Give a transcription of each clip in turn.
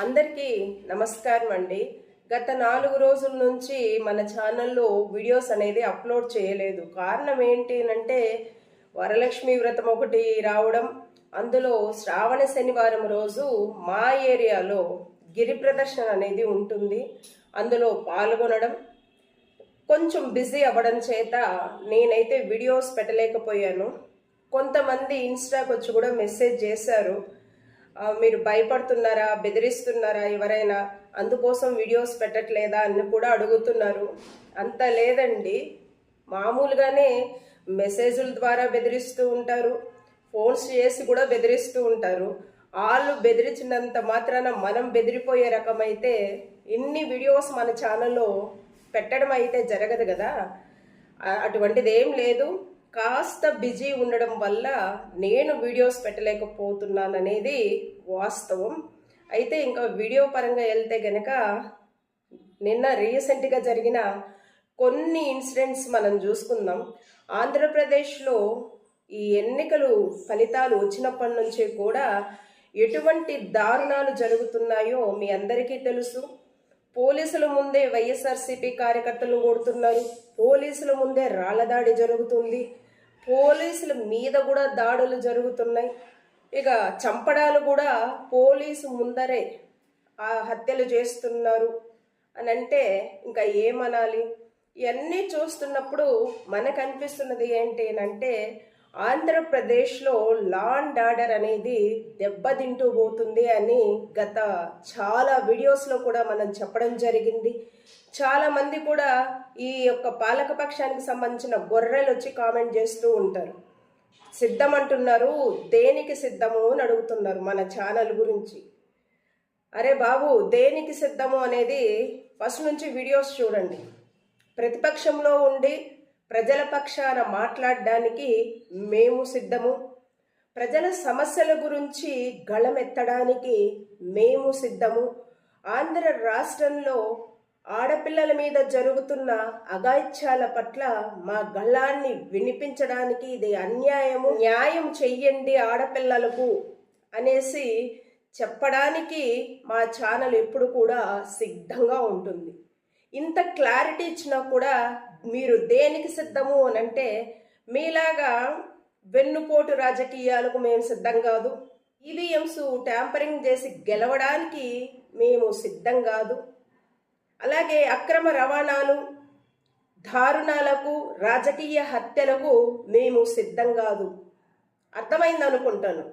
అందరికీ నమస్కారం అండి. గత నాలుగు రోజుల నుంచి మన ఛానల్లో వీడియోస్ అనేది అప్లోడ్ చేయలేదు. కారణం ఏంటి అంటే వరలక్ష్మి వ్రతం ఒకటి రావడం అందులో శ్రావణ శనివారం రోజు మా ఏరియాలో గిరి ప్రదర్శన అనేది ఉంటుంది. అందులో పాల్గొనడం కొంచెం బిజీ అవ్వడం చేత నేనైతే వీడియోస్ పెట్టలేకపోయాను. కొంతమంది ఇన్స్టాకి వచ్చి కూడా మెసేజ్ చేశారు. మీరు భయపడుతున్నారా బెదిరిస్తున్నారా ఎవరైనా? అందుకోసం వీడియోస్ పెట్టట్లేదా అని కూడా అడుగుతున్నారు. అంత లేదండి. మామూలుగానే మెసేజ్ల ద్వారా బెదిరిస్తూ ఉంటారు. ఫోన్స్ చేసి కూడా బెదిరిస్తూ ఉంటారు. వాళ్ళు బెదిరించినంత మాత్రాన మనం బెదిరిపోయే రకమైతే ఇన్ని వీడియోస్ మన ఛానల్లో పెట్టడం అయితే జరగదు కదా. అటువంటిది ఏం లేదు. కాస్త బిజీ ఉండడం వల్ల నేను వీడియోస్ పెట్టలేకపోతున్నాను అనేది వాస్తవం. అయితే ఇంకా వీడియో పరంగా వెళ్తే గనక నిన్న రీసెంట్గా జరిగిన కొన్ని ఇన్సిడెంట్స్ మనం చూసుకుందాం. ఆంధ్రప్రదేశ్లో ఈ ఎన్నికలు ఫలితాలు వచ్చినప్పటి నుంచి కూడా ఎటువంటి దారుణాలు జరుగుతున్నాయో మీ అందరికీ తెలుసు. పోలీసుల ముందే వైఎస్ఆర్సీపీ కార్యకర్తలు కొడుతున్నారు. పోలీసుల ముందే రాళ్ళ దాడి జరుగుతుంది. పోలీసుల మీద కూడా దాడులు జరుగుతున్నాయి. ఇక చంపడాలు కూడా పోలీసు ముందరే ఆ హత్యలు చేస్తున్నారు. అని అంటే ఇంకా ఏమనాలి? ఇవన్నీ చూస్తున్నప్పుడు మనకు అనిపిస్తున్నది ఏంటి అంటే ఆంధ్రప్రదేశ్లో లా అండ్ ఆర్డర్ అనేది దెబ్బతింటూ పోతుంది అని గత చాలా వీడియోస్లో కూడా మనం చెప్పడం జరిగింది. చాలామంది కూడా ఈ యొక్క పాలకపక్షానికి సంబంధించిన గొర్రెలు వచ్చి కామెంట్ చేస్తూ ఉంటారు. సిద్ధం అంటున్నారు దేనికి సిద్ధము అని అడుగుతున్నారు మన ఛానల్ గురించి. అరే బాబు దేనికి సిద్ధము అనేది ఫస్ట్ నుంచి వీడియోస్ చూడండి. ప్రతిపక్షంలో ఉండి ప్రజల పక్షాన మాట్లాడడానికి మేము సిద్ధము. ప్రజల సమస్యల గురించి గళమెత్తడానికి మేము సిద్ధము. ఆంధ్ర రాష్ట్రంలో ఆడపిల్లల మీద జరుగుతున్న అగాయిత్యాల పట్ల మా గళాన్ని వినిపించడానికి ఇది అన్యాయము. న్యాయం చెయ్యండి ఆడపిల్లలకు అనేసి చెప్పడానికి మా ఛానల్ ఎప్పుడు కూడా సిద్ధంగా ఉంటుంది. ఇంత క్లారిటీ ఇచ్చినా కూడా మీరు దేనికి సిద్ధము అని అంటే మీలాగా వెన్నుపోటు రాజకీయాలకు మేము సిద్ధం కాదు. ఈవీఎంస్ ట్యాంపరింగ్ చేసి గెలవడానికి మేము సిద్ధం కాదు. అలాగే అక్రమ రవాణాలు దారుణాలకు రాజకీయ హత్యలకు మేము సిద్ధం కాదు. అర్థమైంది అనుకుంటాను.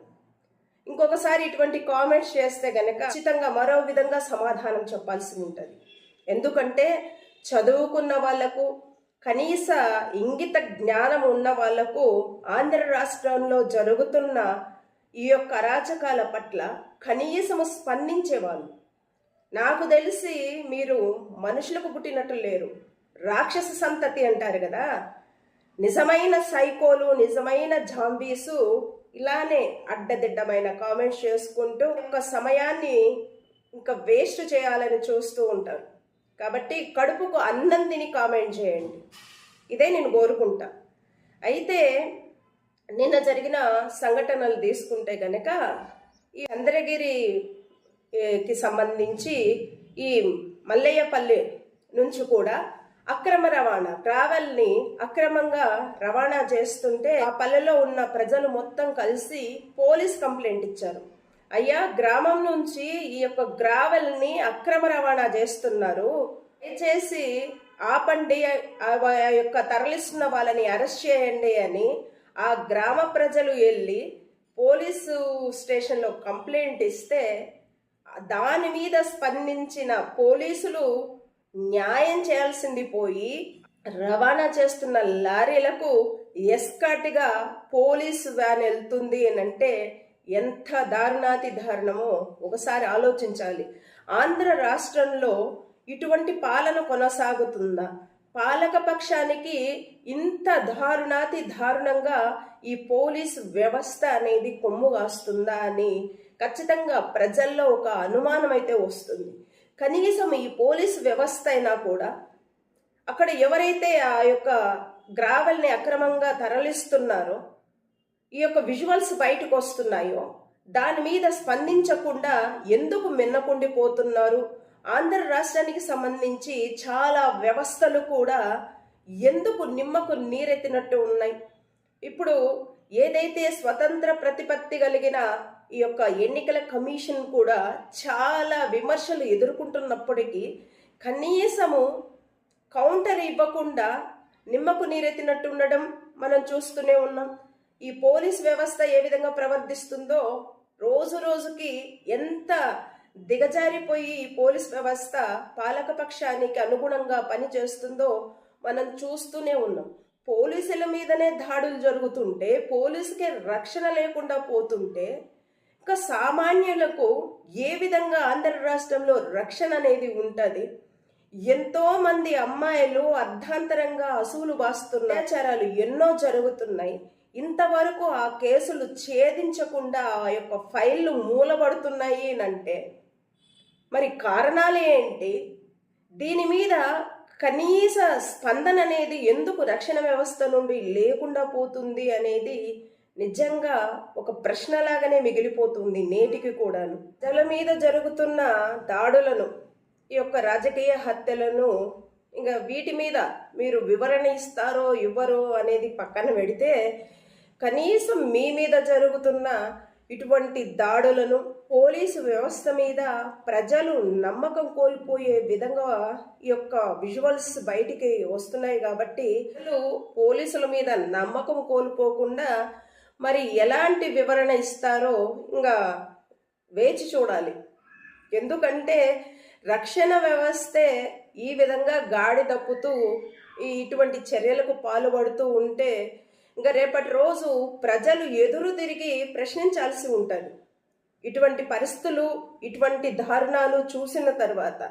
ఇంకొకసారి ఇటువంటి కామెంట్స్ చేస్తే గనక ఖచ్చితంగా మరో విధంగా సమాధానం చెప్పాల్సి ఉంటుంది. ఎందుకంటే చదువుకున్న వాళ్ళకు కనీస ఇంగిత జ్ఞానం ఉన్న వాళ్ళకు ఆంధ్ర రాష్ట్రంలో జరుగుతున్న ఈ యొక్క అరాచకాల పట్ల కనీసము స్పందించేవాళ్ళు. నాకు తెలిసి మీరు మనుషులకు పుట్టినట్టు లేరు. రాక్షస సంతతి అంటారు కదా. నిజమైన సైకోలు నిజమైన జాంబీసు ఇలానే అడ్డదిడ్డమైన కామెంట్స్ చేసుకుంటూ ఒక సమయాన్ని ఇంకా వేస్ట్ చేయాలని చూస్తూ ఉంటారు. కాబట్టి కడుపుకు అన్నం తిని కామెంట్ చేయండి. ఇదే నేను కోరుకుంటా. అయితే నిన్న జరిగిన సంఘటనలు తీసుకుంటే గనక ఈ చంద్రగిరికి సంబంధించి ఈ మల్లయ్యపల్లి నుంచి కూడా అక్రమ రవాణా ట్రావెల్ని అక్రమంగా రవాణా చేస్తుంటే ఆ పల్లెలో ఉన్న ప్రజలు మొత్తం కలిసి పోలీస్ కంప్లైంట్ ఇచ్చారు. అయ్యా గ్రామం నుంచి ఈ యొక్క గ్రావెల్ని అక్రమ రవాణా చేస్తున్నారు. దయచేసి ఆపండి ఆ ఆ యొక్క తరలిస్తున్న వాళ్ళని అరెస్ట్ చేయండి అని ఆ గ్రామ ప్రజలు వెళ్ళి పోలీసు స్టేషన్లో కంప్లైంట్ ఇస్తే దాని మీద స్పందించిన పోలీసులు న్యాయం చేయాల్సింది పోయి రవాణా చేస్తున్న లారీలకు ఎస్కాట్గా పోలీసు వ్యాన్ వెళ్తుంది అని అంటే ఎంత దారుణాతి దారుణమో ఒకసారి ఆలోచించాలి. ఆంధ్ర రాష్ట్రంలో ఇటువంటి పాలన కొనసాగుతుందా? పాలక పక్షానికి ఇంత దారుణాతి దారుణంగా ఈ పోలీస్ వ్యవస్థ అనేది కొమ్ము కాస్తుందా అని ఖచ్చితంగా ప్రజల్లో ఒక అనుమానం అయితే వస్తుంది. కనీసం ఈ పోలీస్ వ్యవస్థ అయినా కూడా అక్కడ ఎవరైతే ఆ యొక్క గ్రావెల్ని అక్రమంగా తరలిస్తున్నారో ఈ యొక్క విజువల్స్ బయటకు వస్తున్నాయో దాని మీద స్పందించకుండా ఎందుకు మిన్నకుండిపోతున్నారు? ఆంధ్ర రాష్ట్రానికి సంబంధించి చాలా వ్యవస్థలు కూడా ఎందుకు నిమ్మకు నీరెత్తినట్టు ఉన్నాయి? ఇప్పుడు ఏదైతే స్వతంత్ర ప్రతిపత్తి కలిగిన ఈ యొక్క ఎన్నికల కమిషన్ కూడా చాలా విమర్శలు ఎదుర్కొంటున్నప్పటికీ కనీసము కౌంటర్ ఇవ్వకుండా నిమ్మకు నీరెత్తినట్టు ఉండడం మనం చూస్తూనే ఉన్నాం. ఈ పోలీస్ వ్యవస్థ ఏ విధంగా ప్రవర్తిస్తుందో రోజు రోజుకి ఎంత దిగజారిపోయి ఈ పోలీస్ వ్యవస్థ పాలకపక్షానికి అనుగుణంగా పనిచేస్తుందో మనం చూస్తూనే ఉన్నాం. పోలీసుల మీదనే దాడులు జరుగుతుంటే పోలీసుకి రక్షణ లేకుండా పోతుంటే ఇంకా సామాన్యులకు ఏ విధంగా ఆంధ్ర రాష్ట్రంలో రక్షణ అనేది ఉంటుంది? ఎంతో మంది అమ్మాయిలు అర్ధాంతరంగా అసూలు బాస్తున్న అత్యాచారాలు ఎన్నో జరుగుతున్నాయి. ఇంతవరకు ఆ కేసులు ఛేదించకుండా ఆ యొక్క ఫైళ్ళు మూలబడుతున్నాయి అంటే మరి కారణాలు ఏంటి? దీని మీద కనీస స్పందన అనేది ఎందుకు రక్షణ వ్యవస్థ నుండి లేకుండా పోతుంది అనేది నిజంగా ఒక ప్రశ్నలాగానే మిగిలిపోతుంది నేటికి కూడాను. ప్రజల మీద జరుగుతున్న దాడులను ఈ యొక్క రాజకీయ హత్యలను ఇంకా వీటి మీద మీరు వివరణ ఇస్తారో ఇవ్వరో అనేది పక్కన పెడితే కనీసం మీ మీద జరుగుతున్న ఇటువంటి దాడులను పోలీసు వ్యవస్థ మీద ప్రజలు నమ్మకం కోల్పోయే విధంగా ఈ యొక్క విజువల్స్ బయటికి వస్తున్నాయి కాబట్టి పోలీసుల మీద నమ్మకం కోల్పోకుండా మరి ఎలాంటి వివరణ ఇస్తారో ఇంకా వేచి చూడాలి. ఎందుకంటే రక్షణ వ్యవస్థే ఈ విధంగా గాడి తప్పుతూ ఈ ఇటువంటి చర్యలకు పాల్పడుతూ ఉంటే ఇంకా రేపటి రోజు ప్రజలు ఎదురు తిరిగి ప్రశ్నించాల్సి ఉంటుంది. ఇటువంటి పరిస్థితులు ఇటువంటి దారుణాలు చూసిన తర్వాత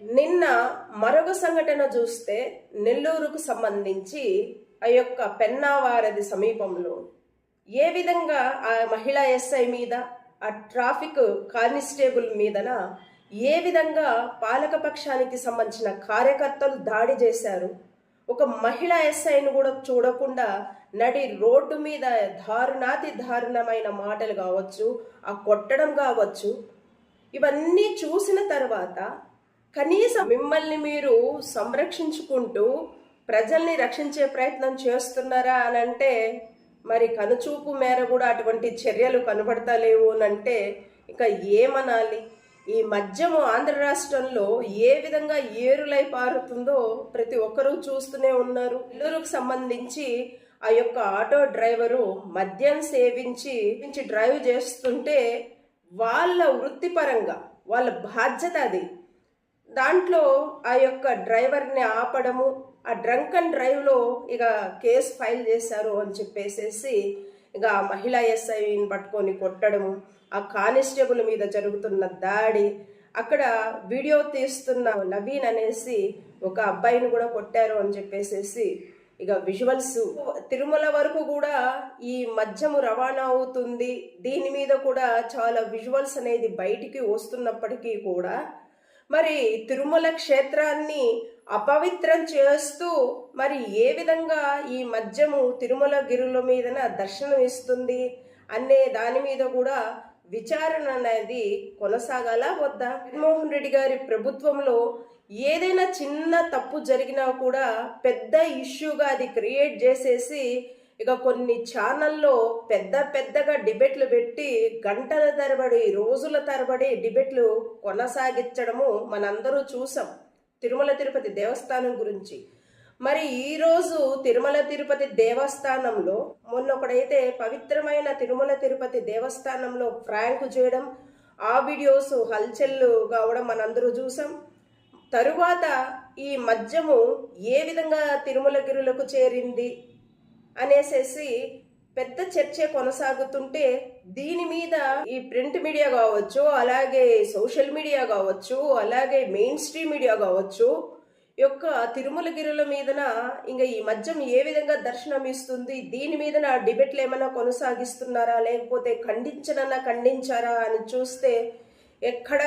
నిన్న మరొక సంఘటన చూస్తే నెల్లూరుకు సంబంధించి ఆ యొక్క పెన్నావారది సమీపంలో ఏ విధంగా ఆ మహిళా ఎస్ఐ మీద ఆ ట్రాఫిక్ కానిస్టేబుల్ మీదన ఏ విధంగా పాలకపక్షానికి సంబంధించిన కార్యకర్తలు దాడి చేశారు ఒక మహిళా ఎస్ఐను కూడా చూడకుండా నడి రోడ్డు మీద దారుణాతి దారుణమైన మాటలు కావచ్చు ఆ కొట్టడం కావచ్చు ఇవన్నీ చూసిన తర్వాత కనీసం మిమ్మల్ని మీరు సంరక్షించుకుంటూ ప్రజల్ని రక్షించే ప్రయత్నం చేస్తున్నారా అని అంటే మరి కనుచూపు మేర కూడా అటువంటి చర్యలు కనబడతలేవు అని అంటే ఇంకా ఏమనాలి? ఈ మద్యము ఆంధ్ర రాష్ట్రంలో ఏ విధంగా ఏరులై పారుతుందో ప్రతి ఒక్కరూ చూస్తూనే ఉన్నారు. నెల్లూరుకు సంబంధించి ఆ యొక్క ఆటో డ్రైవరు మద్యం సేవించి సేవించి డ్రైవ్ చేస్తుంటే వాళ్ళ వృత్తిపరంగా వాళ్ళ బాధ్యత అది. దాంట్లో ఆ యొక్క డ్రైవర్ని ఆపడము ఆ డ్రంక్ అండ్ డ్రైవ్లో ఇక కేసు ఫైల్ చేశారు అని చెప్పేసేసి ఇక మహిళ మహిళా ఎస్ఐని పట్టుకొని కొట్టడము ఆ కానిస్టేబుల్ మీద జరుగుతున్న దాడి అక్కడ వీడియో తీస్తున్న నవీన్ అనేసి ఒక అబ్బాయిని కూడా కొట్టారు అని చెప్పేసేసి ఇక విజువల్స్ తిరుమల వరకు కూడా ఈ మద్యము రవాణా అవుతుంది. దీని మీద కూడా చాలా విజువల్స్ అనేది బయటికి వస్తున్నప్పటికీ కూడా మరి తిరుమల క్షేత్రాన్ని అపవిత్రం చేస్తూ మరి ఏ విధంగా ఈ మద్యము తిరుమల గిరుల మీదన దర్శనం ఇస్తుంది అనే దాని మీద కూడా విచారణ అనేది కొనసాగాల వద్దా? జగన్మోహన్ రెడ్డి గారి ప్రభుత్వంలో ఏదైనా చిన్న తప్పు జరిగినా కూడా పెద్ద ఇష్యూగా అది క్రియేట్ చేసేసి ఇక కొన్ని ఛానల్లో పెద్ద పెద్దగా డిబేట్లు పెట్టి గంటల తరబడి రోజుల తరబడి డిబేట్లు కొనసాగించడము మనందరూ చూసాం. తిరుమల తిరుపతి దేవస్థానం గురించి. మరి ఈరోజు తిరుమల తిరుపతి దేవస్థానంలో మొన్న ఒకడైతే పవిత్రమైన తిరుమల తిరుపతి దేవస్థానంలో ఫ్రాంక్ చేయడం ఆ వీడియోస్ హల్చల్ కావడం మనందరూ చూసాం. తరువాత ఈ మద్యము ఏ విధంగా తిరుమల గిరులకు చేరింది అనేసేసి పెద్ద చర్చే కొనసాగుతుంటే దీని మీద ఈ ప్రింట్ మీడియా కావచ్చు అలాగే సోషల్ మీడియా కావచ్చు అలాగే మెయిన్ స్ట్రీమ్ మీడియా కావచ్చు యొక్క తిరుమలగిరుల మీదన ఇంకా ఈ మద్యం ఏ విధంగా దర్శనం ఇస్తుంది దీని మీదన డిబేట్లు ఏమైనా కొనసాగిస్తున్నారా లేకపోతే ఖండించనన్నా ఖండించారా అని చూస్తే ఎక్కడ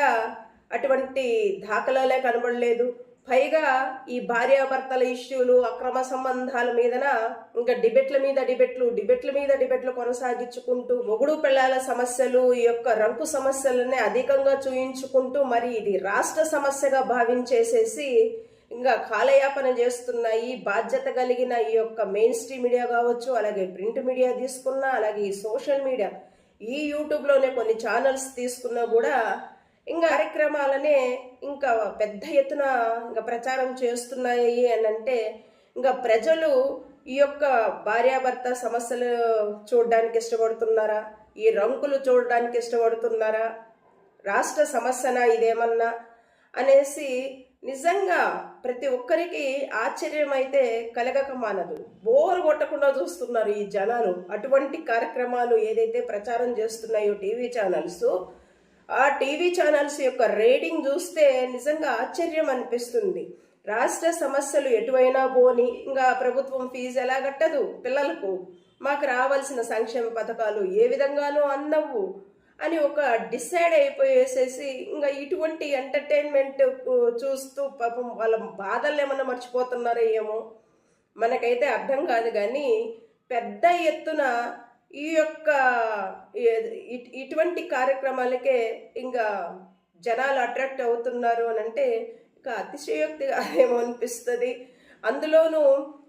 అటువంటి దాఖలాలే కనబడలేదు. పైగా ఈ భార్యాభర్తల ఇష్యూలు అక్రమ సంబంధాల మీదన ఇంకా డిబెట్ల మీద డిబెట్లు డిబెట్ల మీద డిబెట్లు కొనసాగించుకుంటూ మొగుడు పిల్లల సమస్యలు ఈ యొక్క రంకు సమస్యలనే అధికంగా చూయించుకుంటూ మరి ఇది రాష్ట్ర సమస్యగా భావించేసేసి ఇంకా కాలయాపన చేస్తున్నాయి బాధ్యత కలిగిన ఈ యొక్క మెయిన్ స్ట్రీమ్ మీడియా కావచ్చు అలాగే ప్రింట్ మీడియా తీసుకున్నా అలాగే ఈ సోషల్ మీడియా ఈ యూట్యూబ్లోనే కొన్ని ఛానల్స్ తీసుకున్నా కూడా ఇంకా కార్యక్రమాలనే ఇంకా పెద్ద ఎత్తున ఇంకా ప్రచారం చేస్తున్నాయి అని అంటే ఇంకా ప్రజలు ఈ యొక్క భార్యాభర్త సమస్యలు చూడడానికి ఇష్టపడుతున్నారా? ఈ రంకులు చూడడానికి ఇష్టపడుతున్నారా? రాష్ట్ర సమస్యనా ఇదేమన్నా? అనేసి నిజంగా ప్రతి ఒక్కరికి ఆశ్చర్యం అయితే కలగక మానదు. బోరు కొట్టకుండా చూస్తున్నారు ఈ జనాలు. అటువంటి కార్యక్రమాలు ఏదైతే ప్రచారం చేస్తున్నాయో టీవీ ఛానల్స్ ఆ టీవీ ఛానల్స్ యొక్క రేటింగ్ చూస్తే నిజంగా ఆశ్చర్యం అనిపిస్తుంది. రాష్ట్ర సమస్యలు ఎటువైనా పోని ఇంకా ప్రభుత్వం ఫీజు ఎలా కట్టదు పిల్లలకు? మాకు రావాల్సిన సంక్షేమ పథకాలు ఏ విధంగానూ అందవు అని ఒక డిసైడ్ అయిపోయేసేసి ఇంకా ఇటువంటి ఎంటర్టైన్మెంట్ చూస్తూ పాపం వాళ్ళ బాధలు ఏమన్నా మర్చిపోతున్నారో ఏమో? మనకైతే అర్థం కాదు కానీ పెద్ద ఎత్తున ఈ యొక్క ఇటువంటి కార్యక్రమాలకే ఇంకా జనాలు అట్రాక్ట్ అవుతున్నారు అని అంటే ఇంకా అతిశయోక్తిగా ఏమో అనిపిస్తుంది అందులోనూ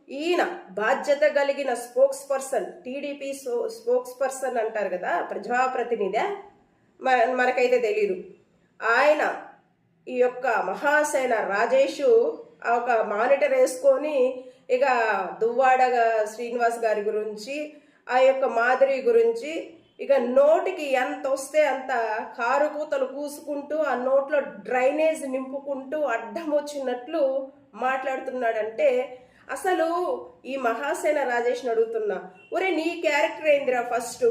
ఈయన బాధ్యత కలిగిన spokesperson TDP spokesperson అంటారు కదా ప్రజాప్రతినిధి మన మనకైతే తెలీదు. ఆయన ఈ యొక్క మహాసేన రాజేషు ఆ ఒక మానిటర్ వేసుకొని ఇక దువ్వాడ శ్రీనివాస్ గారి గురించి ఆ యొక్క మాదిరి గురించి ఇక నోటికి ఎంత వస్తే అంత కారు కూతలు కూసుకుంటూ ఆ నోట్లో డ్రైనేజ్ నింపుకుంటూ అడ్డం వచ్చినట్లు మాట్లాడుతున్నాడంటే అసలు ఈ మహాసేన రాజేష్ని అడుగుతున్నా ఒరే నీ క్యారెక్టర్ ఏందిరా ఫస్ట్?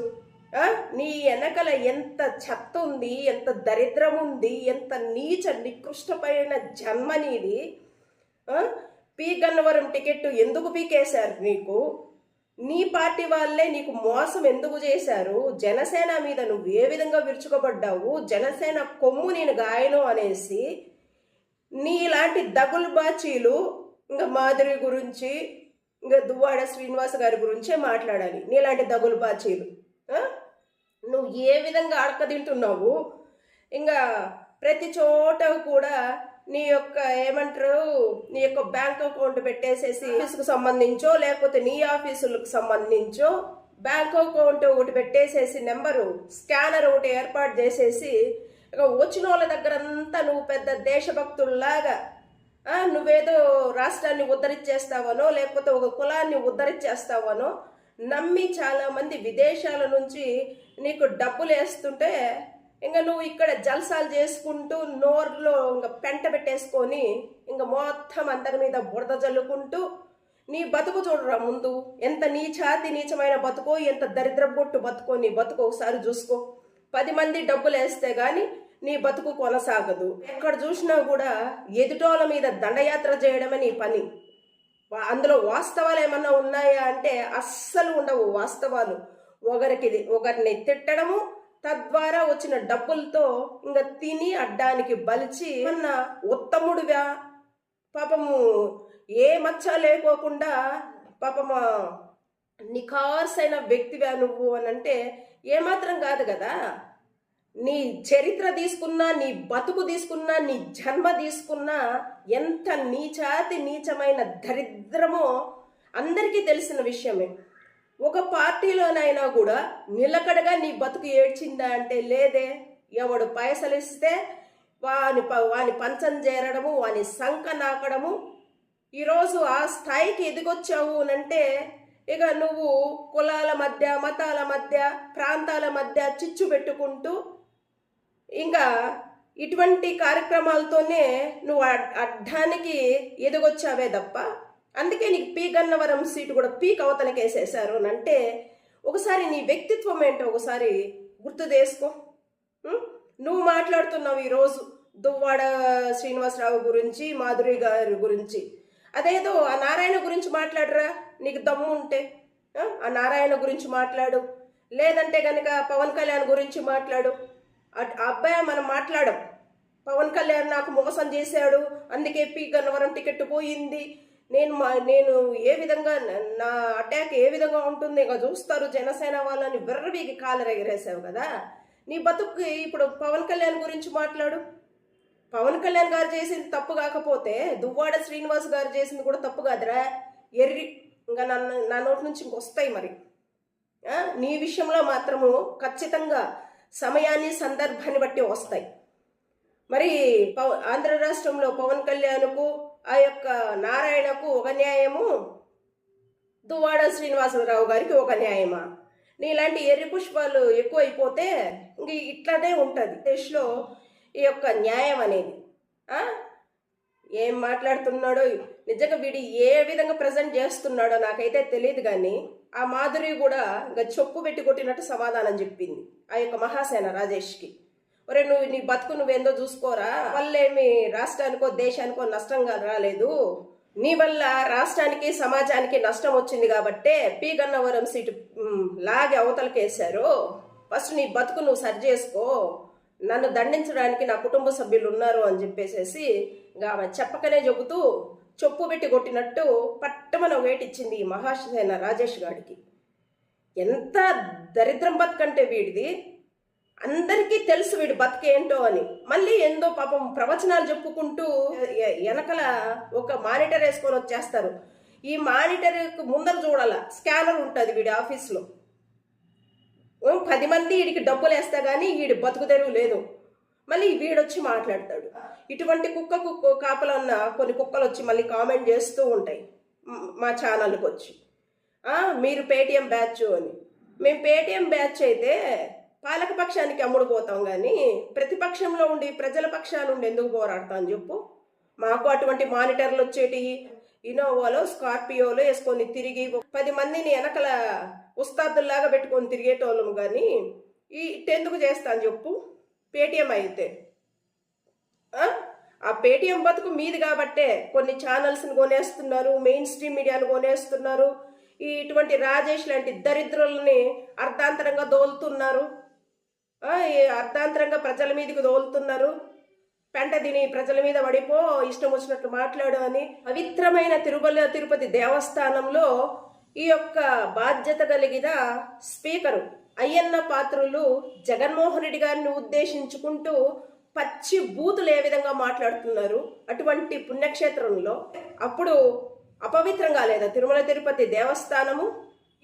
నీ వెనకల ఎంత చెత్త ఉంది ఎంత దరిద్రం ఉంది ఎంత నీచ నికృష్టమైన జన్మ నీది? పీ గన్నవరం టికెట్ ఎందుకు పీకేశారు నీకు? నీ పార్టీ వాళ్ళే నీకు మోసం ఎందుకు చేశారు? జనసేన మీద నువ్వు ఏ విధంగా విరుచుకోబడ్డావు జనసేన కొమ్ము నేను గాయను అనేసి నీలాంటి దగులు బాచీలు ఇంకా మాధురి గురించి ఇంకా దువ్వాడ శ్రీనివాస్ గారి గురించే మాట్లాడాలి. నీలాంటి దగులు బాచీలు. నువ్వు ఏ విధంగా అడకదింటున్నావు ఇంకా ప్రతి చోట కూడా నీ యొక్క ఏమంటారు? నీ యొక్క బ్యాంక్ అకౌంట్ పెట్టేసేసి ఆఫీసుకు సంబంధించో లేకపోతే నీ ఆఫీసులకు సంబంధించో బ్యాంక్ అకౌంట్ ఒకటి పెట్టేసేసి నెంబరు స్కానర్ ఒకటి ఏర్పాటు చేసేసి ఇక వచ్చిన వాళ్ళ దగ్గర అంతా నువ్వు పెద్ద దేశభక్తుల్లాగా నువ్వేదో రాష్ట్రాన్ని ఉద్ధరించేస్తావనో లేకపోతే ఒక కులాన్ని ఉద్ధరించేస్తావనో నమ్మి చాలామంది విదేశాల నుంచి నీకు డబ్బులు వేస్తుంటే ఇంకా నువ్వు ఇక్కడ జల్సాలు చేసుకుంటూ నోరులో ఇంకా పెంట పెట్టేసుకొని ఇంకా మొత్తం అందరి మీద బురద జల్లుకుంటూ నీ బతుకు చూడరా ముందు. ఎంత నీచాతి నీచమైన బతుకో ఎంత దరిద్ర బొట్టు బతుకో నీ బతుకు ఒకసారి చూసుకో. పది మంది డబ్బులు వేస్తే కానీ నీ బతుకు కొనసాగదు. ఎక్కడ చూసినా కూడా ఎదుటోళ్ళ మీద దండయాత్ర చేయడమే నీ పని. అందులో వాస్తవాలు ఏమన్నా ఉన్నాయా అంటే అస్సలు ఉండవు వాస్తవాలు. ఒకరికి ఒకరిని తిట్టడము తద్వారా వచ్చిన డబ్బులతో ఇంకా తిని అడ్డానికి బలిచి అన్న ఉత్తముడుగా పాపము ఏ మచ్చ లేకోకుండా పాపము అయిన వ్యక్తివా నువ్వు అని అంటే ఏమాత్రం కాదు కదా. నీ చరిత్ర తీసుకున్నా నీ బతుకు తీసుకున్నా నీ జన్మ తీసుకున్నా ఎంత నీచాతి నీచమైన దరిద్రమో అందరికీ తెలిసిన విషయమే. ఒక పార్టీలోనైనా కూడా నిలకడగా నీ బతుకు ఏడ్చిందా అంటే లేదే. ఎవడు పైసలు ఇస్తే వాని ప- వాని పంచం చేరడము వాని సంక నాకడము. ఈరోజు ఆ స్థాయికి ఎదిగొచ్చావు అంటే ఇక నువ్వు కులాల మధ్య మతాల మధ్య ప్రాంతాల మధ్య చిచ్చు పెట్టుకుంటూ ఇంకా ఇటువంటి కార్యక్రమాలతోనే నువ్వు అడ్- అడ్డానికి ఎదిగొచ్చావే తప్ప అందుకే నీకు పీ గన్నవరం సీటు కూడా పీక్ అవతలకి వేసేసారు అని అంటే ఒకసారి నీ వ్యక్తిత్వం ఏంటో ఒకసారి గుర్తు చేసుకో. నువ్వు మాట్లాడుతున్నావు ఈరోజు దువ్వాడ శ్రీనివాసరావు గురించి మాధురి గారి గురించి. అదేదో ఆ నారాయణ గురించి మాట్లాడరా నీకు దమ్ము ఉంటే. ఆ? నారాయణ గురించి మాట్లాడు. లేదంటే కనుక పవన్ కళ్యాణ్ గురించి మాట్లాడు. అట్- ఆ అబ్బాయి మనం మాట్లాడం. పవన్ కళ్యాణ్ నాకు మోసం చేశాడు అందుకే పి గన్నవరం టికెట్ పోయింది. నేను మా నేను ఏ విధంగా నా అటాక్ ఏ విధంగా ఉంటుంది ఇంకా చూస్తారు. జనసేన వాళ్ళని విర్రవీగి కాలర్ ఎగరేసావు కదా. నీ బతుకు ఇప్పుడు పవన్ కళ్యాణ్ గురించి మాట్లాడు. పవన్ కళ్యాణ్ గారు చేసింది తప్పు కాకపోతే దువ్వాడ శ్రీనివాస్ గారు చేసింది కూడా తప్పు కాదురా. ఎర్రి ఇంకా నన్ను నా నోటి నుంచి ఇంకొస్తాయి మరి. నీ విషయంలో మాత్రము ఖచ్చితంగా సమయాన్ని సందర్భాన్ని బట్టి వస్తాయి. మరి పవ ఆంధ్ర రాష్ట్రంలో పవన్ కళ్యాణ్కు ఆ యొక్క నారాయణకు ఒక న్యాయము. దువ్వాడ శ్రీనివాసరావు గారికి ఒక న్యాయమా? నీలాంటి ఎర్రి పుష్పాలు ఎక్కువైపోతే ఇంక ఇట్లానే ఉంటుంది. దేశంలో ఈ యొక్క న్యాయం అనేది. ఏం మాట్లాడుతున్నాడో? నిజంగా వీడు ఏ విధంగా ప్రజెంట్ చేస్తున్నాడో నాకైతే తెలియదు కానీ ఆ మాధురి కూడా ఇంకా చెప్పు పెట్టి కొట్టినట్టు సమాధానం చెప్పింది. ఆ యొక్క మహాసేన రాజేష్కి. ఒరే నువ్వు నీ బతుకు నువ్వేందో చూసుకోరా? వల్లేమి రాష్ట్రానికో దేశానికో నష్టంగా రాలేదు. నీ వల్ల రాష్ట్రానికి సమాజానికి నష్టం వచ్చింది కాబట్టే పి గన్నవరం సీటు లాగి అవతలకేశారు. ఫస్ట్ నీ బతుకు నువ్వు సరి చేసుకో. నన్ను దండించడానికి నా కుటుంబ సభ్యులు ఉన్నారు అని చెప్పేసేసి ఇంకా ఆమె చెప్పకనే చెబుతూ చెప్పు పెట్టి కొట్టినట్టు పట్టమన వేటిచ్చింది ఈ మహాసేన రాజేష్ గాడికి. ఎంత దరిద్రం బతుకంటే వీడిది. అందరికీ తెలుసు వీడు బతికేంటో అని. మళ్ళీ ఏందో పాపం ప్రవచనాలు చెప్పుకుంటూ వెనకల ఒక మానిటర్ వేసుకొని వచ్చేస్తారు. ఈ మానిటర్ ముందర చూడాల స్కానర్ ఉంటుంది వీడి ఆఫీస్లో. పది మంది వీడికి డబ్బులు వేస్తా కానీ వీడి బతుకు తెరువు లేదు. మళ్ళీ వీడొచ్చి మాట్లాడతాడు. ఇటువంటి కుక్క కుక్క ఉన్న కొన్ని కుక్కలు వచ్చి మళ్ళీ కామెంట్ చేస్తూ ఉంటాయి. మా ఛానల్కి వచ్చి మీరు పేటిఎం బ్యాచ్ అని. మేము పేటిఎం బ్యాచ్ అయితే పాలకపక్షానికి అమ్ముడుపోతాం అమ్ముడు పోతాం కానీ ప్రతిపక్షంలో ఉండి ప్రజల పక్షాన ఉండి ఎందుకు పోరాడతాం చెప్పు. మాకు అటువంటి మానిటర్లు వచ్చేటి ఇనోవాలో స్కార్పియోలో వేసుకొని తిరిగి పది మందిని వెనకల ఉస్తాదుల్లాగా పెట్టుకొని తిరిగేటోళ్ళము కానీ ఈ ఇట్టెందుకు చేస్తాను చెప్పు. పేటిఎం అయితే. ఆ? పేటిఎం బతుకు మీది కాబట్టే కొన్ని ఛానల్స్ని కొనేస్తున్నారు మెయిన్ స్ట్రీమ్ మీడియాను కొనేస్తున్నారు. ఈ ఇటువంటి రాజేష్ లాంటి దరిద్రులని అర్ధాంతరంగా దోలుతున్నారు. అర్ధాంతరంగా ప్రజల మీదకి దోలుతున్నారు. పెంట తిని ప్రజల మీద పడిపో ఇష్టం వచ్చినట్లు మాట్లాడు అని పవిత్రమైన తిరుమల తిరుపతి దేవస్థానంలో ఈ యొక్క బాధ్యత కలిగిన స్పీకరు అయ్యన్న పాత్రులు జగన్మోహన్ రెడ్డి గారిని ఉద్దేశించుకుంటూ పచ్చి బూతులు ఏ విధంగా మాట్లాడుతున్నారు అటువంటి పుణ్యక్షేత్రంలో? అప్పుడు అపవిత్రం కాలేదా తిరుమల తిరుపతి దేవస్థానము?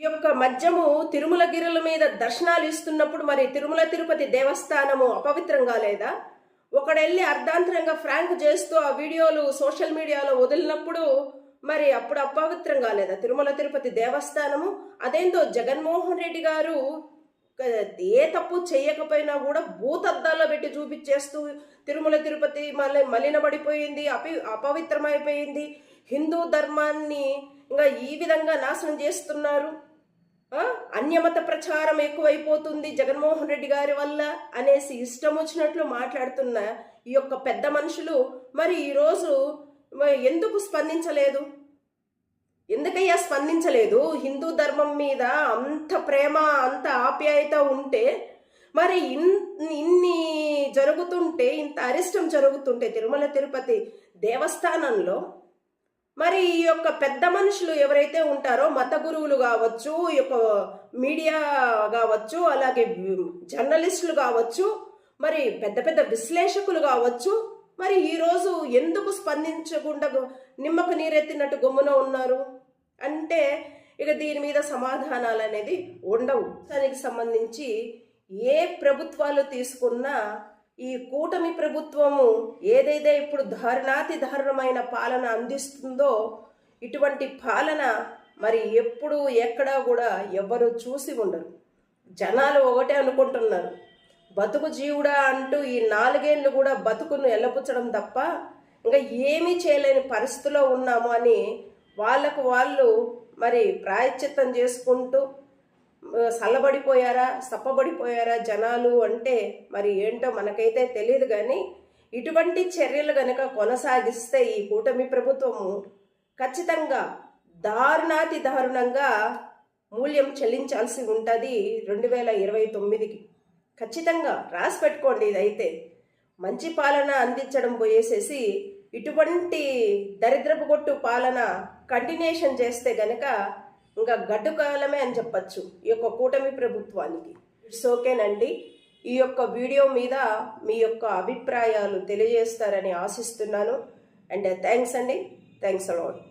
యొక్క మద్యము తిరుమల గిరుల మీద దర్శనాలు ఇస్తున్నప్పుడు మరి తిరుమల తిరుపతి దేవస్థానము అపవిత్రంగా లేదా? ఒకడెళ్ళి అర్ధాంతరంగా ఫ్రాంక్ చేస్తూ ఆ వీడియోలు సోషల్ మీడియాలో వదిలినప్పుడు మరి అప్పుడు అపవిత్రం కాలేదా తిరుమల తిరుపతి దేవస్థానము? అదేందో జగన్మోహన్ రెడ్డి గారు ఏ తప్పు చేయకపోయినా కూడా భూతద్దాల్లో పెట్టి చూపించేస్తూ తిరుమల తిరుపతి మళ్ళీ మలినబడిపోయింది అపి అపవిత్రమైపోయింది. హిందూ ధర్మాన్ని ఇంకా ఈ విధంగా నాశనం చేస్తున్నారు. అన్యమత ప్రచారం ఎక్కువైపోతుంది జగన్మోహన్ రెడ్డి గారి వల్ల అనేసి ఇష్టం వచ్చినట్లు మాట్లాడుతున్న ఈ యొక్క పెద్ద మనుషులు మరి ఈరోజు ఎందుకు స్పందించలేదు? ఎందుకయ్యా స్పందించలేదు? హిందూ ధర్మం మీద అంత ప్రేమ అంత ఆప్యాయత ఉంటే మరి ఇన్ ఇన్ని జరుగుతుంటే ఇంత అరిష్టం జరుగుతుంటే తిరుమల తిరుపతి దేవస్థానంలో మరి ఈ యొక్క పెద్ద మనుషులు ఎవరైతే ఉంటారో మత గురువులు కావచ్చు ఈ యొక్క మీడియా కావచ్చు అలాగే జర్నలిస్టులు కావచ్చు మరి పెద్ద పెద్ద విశ్లేషకులు కావచ్చు మరి ఈరోజు ఎందుకు స్పందించకుండా నిమ్మకు నీరెత్తినట్టు గమ్మున ఉన్నారు? అంటే ఇక దీని మీద సమాధానాలు అనేది ఉండవు. దానికి సంబంధించి ఏ ప్రభుత్వాలు తీసుకున్నా ఈ కూటమి ప్రభుత్వము ఏదైతే ఇప్పుడు దారుణాతి దారుణమైన పాలన అందిస్తుందో ఇటువంటి పాలన మరి ఎప్పుడు ఎక్కడా కూడా ఎవరు చూసి ఉండరు. జనాలు ఒకటే అనుకుంటున్నారు. బతుకు జీవుడా అంటూ ఈ నాలుగేళ్ళు కూడా బతుకును ఎల్లపుచ్చడం తప్ప ఇంకా ఏమీ చేయలేని పరిస్థితిలో ఉన్నాము అని వాళ్ళకు వాళ్ళు మరి ప్రాయశ్చిత్తం చేసుకుంటూ సల్లబడిపోయారా సప్పబడిపోయారా జనాలు అంటే మరి ఏంటో మనకైతే తెలియదు కానీ ఇటువంటి చర్యలు గనక కొనసాగిస్తే ఈ కూటమి ప్రభుత్వము ఖచ్చితంగా దారుణాతి దారుణంగా మూల్యం చెల్లించాల్సి ఉంటుంది రెండు వేల ఇరవై తొమ్మిదికి. ఖచ్చితంగా రాసి పెట్టుకోండి ఇదైతే. మంచి పాలన అందించడం పోయేసేసి ఇటువంటి దరిద్రపు కొట్టు పాలన కంటిన్యూషన్ చేస్తే గనక ఇంకా గడ్డు కాలమే అని చెప్పచ్చు ఈ యొక్క కూటమి ప్రభుత్వానికి. ఇట్స్ ఓకేనండి ఈ యొక్క వీడియో మీద మీ యొక్క అభిప్రాయాలు తెలియజేస్తారని ఆశిస్తున్నాను. అండ్ థ్యాంక్స్ uh, అండి. Thanks a lot